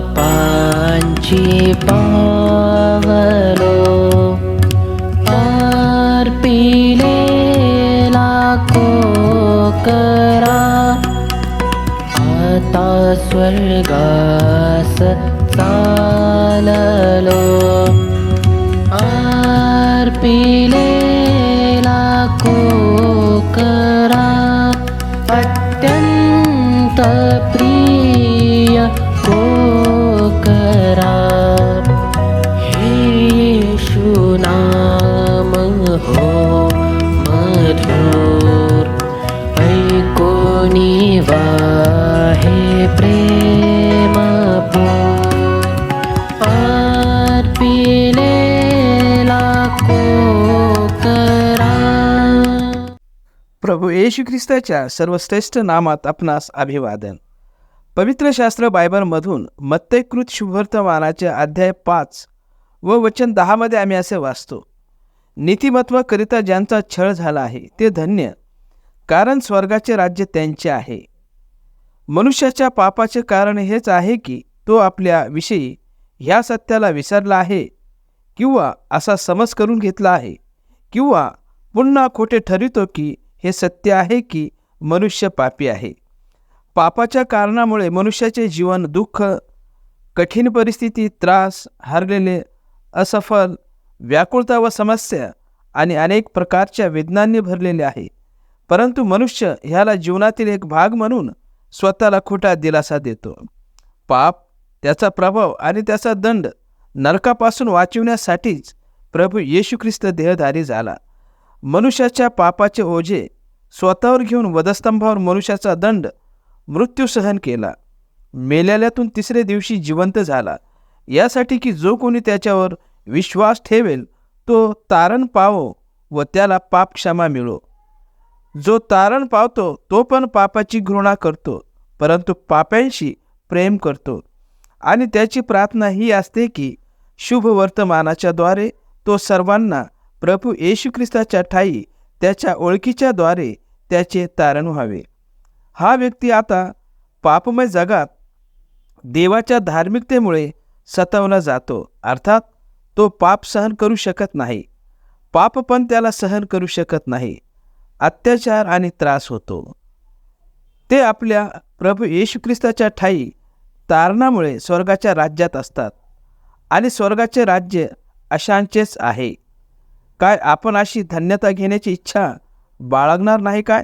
पापांची पावलो अर्पिलेला को करा. आता स्वर्गास चाललो. अर्पिलेला को करा. अत्यंत ऐकोनी वाहे प्रेम करा। प्रभू येशू ख्रिस्ताच्या सर्वश्रेष्ठ नामात आपणास अभिवादन. पवित्र शास्त्र बायबलमधून मत्तेकृत शुभवर्तमानाचे अध्याय पाच व वचन दहामध्ये आम्ही असे वाचतो. नीतिमत्वाकरिता ज्यांचा छळ झाला आहे ते धन्य कारण स्वर्गाचे राज्य त्यांचे आहे. मनुष्याच्या पापाचे कारण हेच आहे की तो आपल्या विषयी ह्या सत्याला विसरला आहे किंवा असा समज करून घेतला आहे किंवा पुन्हा खोटे ठरवितो की हे सत्य आहे की मनुष्य पापी आहे. पापाच्या कारणामुळे मनुष्याचे जीवन दुःख कठीण परिस्थिती त्रास हरलेले असफल व्याकुळता व समस्या आणि अनेक प्रकारच्या वेदनांनी भरलेले आहे. परंतु मनुष्य ह्याला जीवनातील एक भाग म्हणून स्वतःला खोटा दिलासा देतो. पाप त्याचा प्रभाव आणि त्याचा दंड नरकापासून वाचविण्यासाठीच प्रभू येशू ख्रिस्त देहधारी झाला. मनुष्याच्या पापाचे ओझे स्वतःवर घेऊन वधस्तंभावर मनुष्याचा दंड मृत्यू सहन केला. मेल्याल्यातून तिसरे दिवशी जिवंत झाला. यासाठी की जो कोणी त्याच्यावर विश्वास ठेवेल तो तारण पावो व त्याला पाप क्षमा मिळो. जो तारण पावतो तो पण पापाची घृणा करतो परंतु पाप्यांशी प्रेम करतो. आणि त्याची प्रार्थना ही असते की शुभ वर्तमानाच्याद्वारे तो सर्वांना प्रभू येशू ख्रिस्ताच्या ठाई त्याच्या ओळखीच्या द्वारे त्याचे तारण व्हावे. हा व्यक्ती आता पापमय जगात देवाच्या धार्मिकतेमुळे सतावला जातो अर्थात तो पाप सहन करू शकत नाही. पाप पण त्याला सहन करू शकत नाही. अत्याचार आणि त्रास होतो. ते आपल्या प्रभू येशू ख्रिस्ताच्या ठाई तारणामुळे स्वर्गाच्या राज्यात असतात आणि स्वर्गाचे राज्य अशांचेच आहे. काय आपण अशी धन्यता घेण्याची इच्छा बाळगणार नाही काय?